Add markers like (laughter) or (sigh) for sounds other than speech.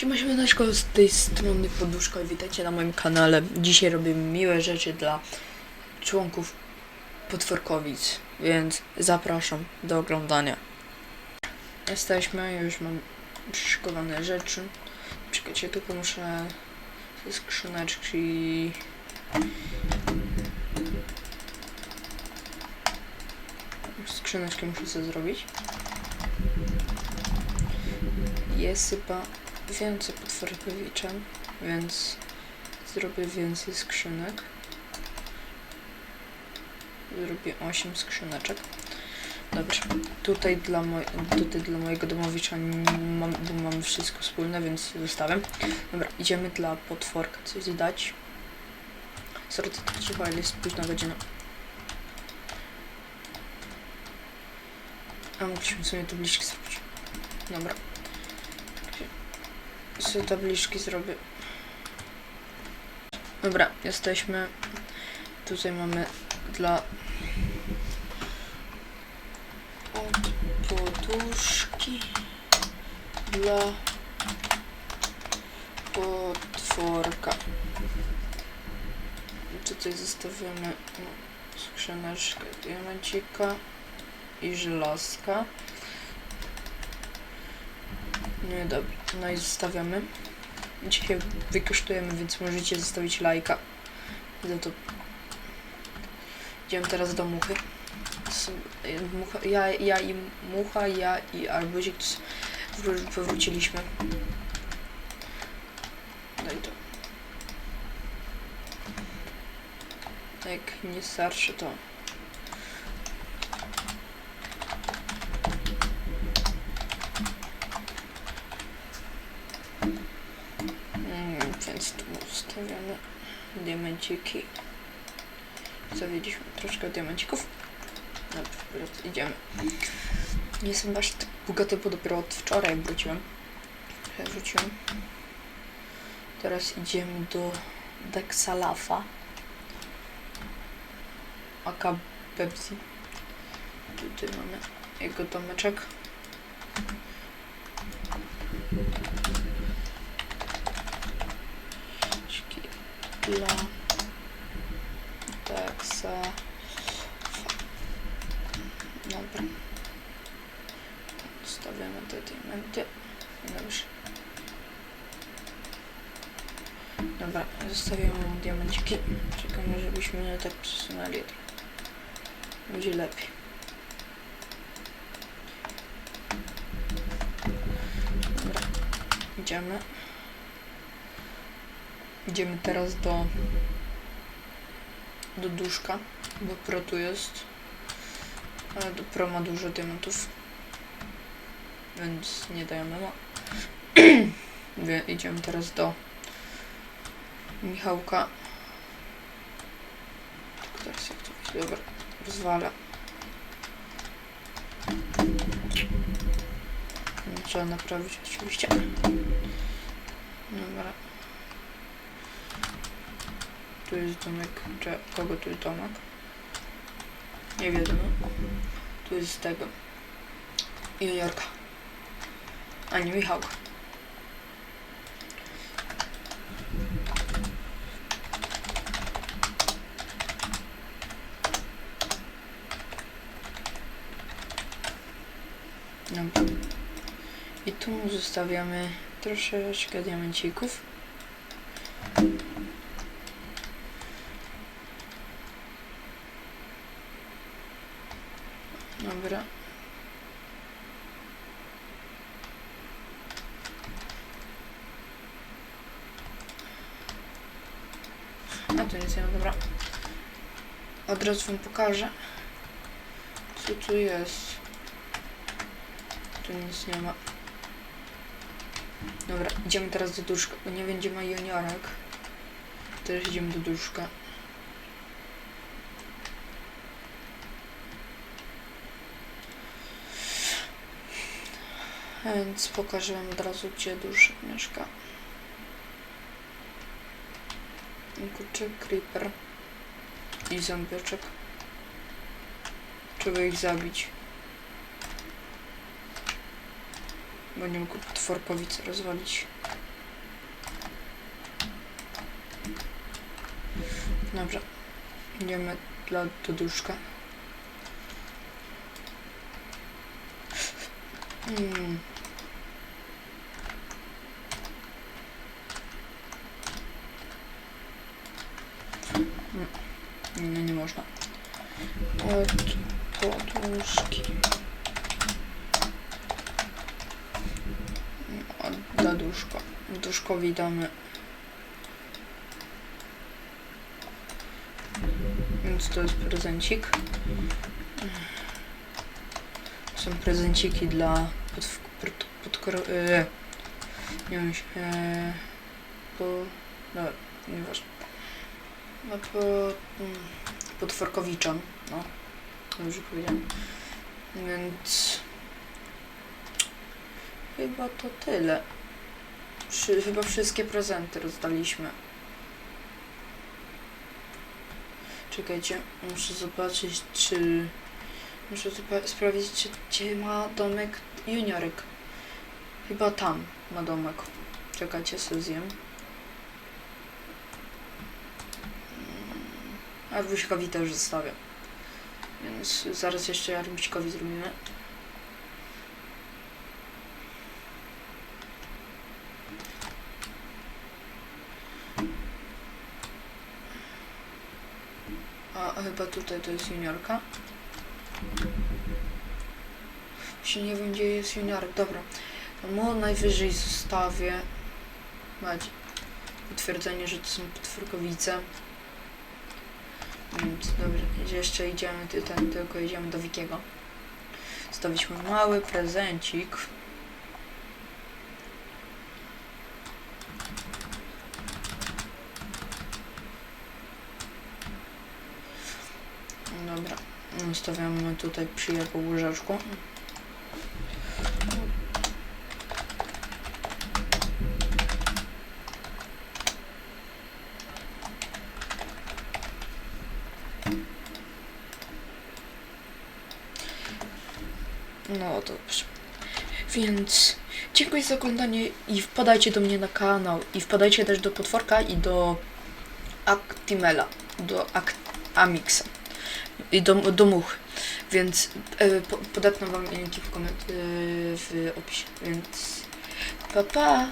Siema, siemaneczko, z tej strony Poduszka i witajcie na moim kanale. Dzisiaj robię miłe rzeczy dla członków Potworkowic, więc zapraszam do oglądania. Jesteśmy, już mam przyszykowane rzeczy. Czekajcie, tylko muszę ze skrzyneczki... Skrzyneczki muszę sobie zrobić. Jest chyba więcej potworkowiczem, więc zrobię więcej skrzynek. Zrobię 8 skrzyneczek. Dobrze, tutaj dla, moj, tutaj dla mojego domowicza mam, bo mam wszystko wspólne, więc zostawiam. Dobra, idziemy dla potworka coś dać. Sorry, to trzeba, ale jest późna godzina. A mogliśmy sobie tabliczki zrobić. Dobra. Sobie tabliczki zrobię. Dobra, jesteśmy. Tutaj mamy dla od poduszki dla potworka. Tutaj zostawiamy no, skrzyneczkę diamencika i żelazka. Nie, dobra. No i zostawiamy. Dzisiaj wykosztujemy, więc możecie zostawić lajka. Za to. Idziemy teraz do muchy. S- Mucha, ja, ja i mucha, ja i arbuzik powróciliśmy. Daj to. Jak nie starszy to. Mm, więc tu ustawiamy diamenciki. Zawiedziliśmy troszkę diamencików. Dobra, teraz idziemy. Nie jestem aż tak bogaty, bo dopiero od wczoraj wróciłem. Trochę Wróciłem. Teraz idziemy do Dexalafa. Aka Pepsi. Tutaj mamy jego domeczek. Dla Dexa. Dobra. Stawiamy te diamenty. Dobrze. Dobra, zostawiamy diamenciki. Czekamy, żebyśmy tak przesunęli. Będzie lepiej. Dobra. Idziemy. Idziemy teraz do do duszka, bo pro tu jest. Ale do pro ma dużo diamentów. Więc nie dajemy ma. (clears throat) Idziemy teraz do Michałka. Tylko teraz jak to będzie? Dobra, rozwala. Trzeba naprawić oczywiście. Dobra. Tu jest domek. Cze- kogo tu jest domek? Nie wiadomo. Tu jest tego. Juniorka. A nie Michałka. Dobra. I tu zostawiamy troszeczkę diamencików. Dobra. A tu nic nie ma, dobra. Od razu wam pokażę. Co tu jest? Tu nic nie ma. Dobra, idziemy teraz do duszka, bo nie będzie ma juniorek. Teraz idziemy do duszka. więc pokażę Wam od razu, gdzie duszek mieszka. Kurczę, creeper i zombieczek. Trzeba ich zabić. Bo nie mógł potworkowicy rozwalić. Dobrze. Idziemy dla, do duszka. Mm. Nie, nie można. Od poduszki. Od dla duszka. Duszkowi damy. Więc to jest prezencik. Są prezenciki dla pod, pod, podkor... E, nie wiem, e, po... No, nieważne. No po... Mm, potworkowiczom, no. Już powiedziałem. Więc... Chyba to tyle. Wszy, chyba wszystkie prezenty rozdaliśmy. Czekajcie, muszę zobaczyć, czy... Muszę sprawdzić, gdzie ma domek juniorek. Chyba tam ma domek. Czekajcie, sobie zjem. Mm, Arbuśkowi też zostawię. Więc zaraz jeszcze Arbuśkowi zrobimy. A a chyba tutaj to jest juniorka. Właśnie nie wiem gdzie jest juniorek. Dobra. Mu najwyżej zostawię. Macie potwierdzenie, że to są potwórkowice. Więc dobra, jeszcze idziemy ten, tylko idziemy do Wikiego. Zostawiliśmy mały prezencik. Dobra, stawiamy tutaj przy jego łyżeczku. No dobrze. Więc dziękuję za oglądanie i wpadajcie do mnie na kanał i wpadajcie też do Potworka i do Actimela, do Act Amixa i do, do much. Więc e, po, wam linki w, koment- e, w opisie. Więc pa pa!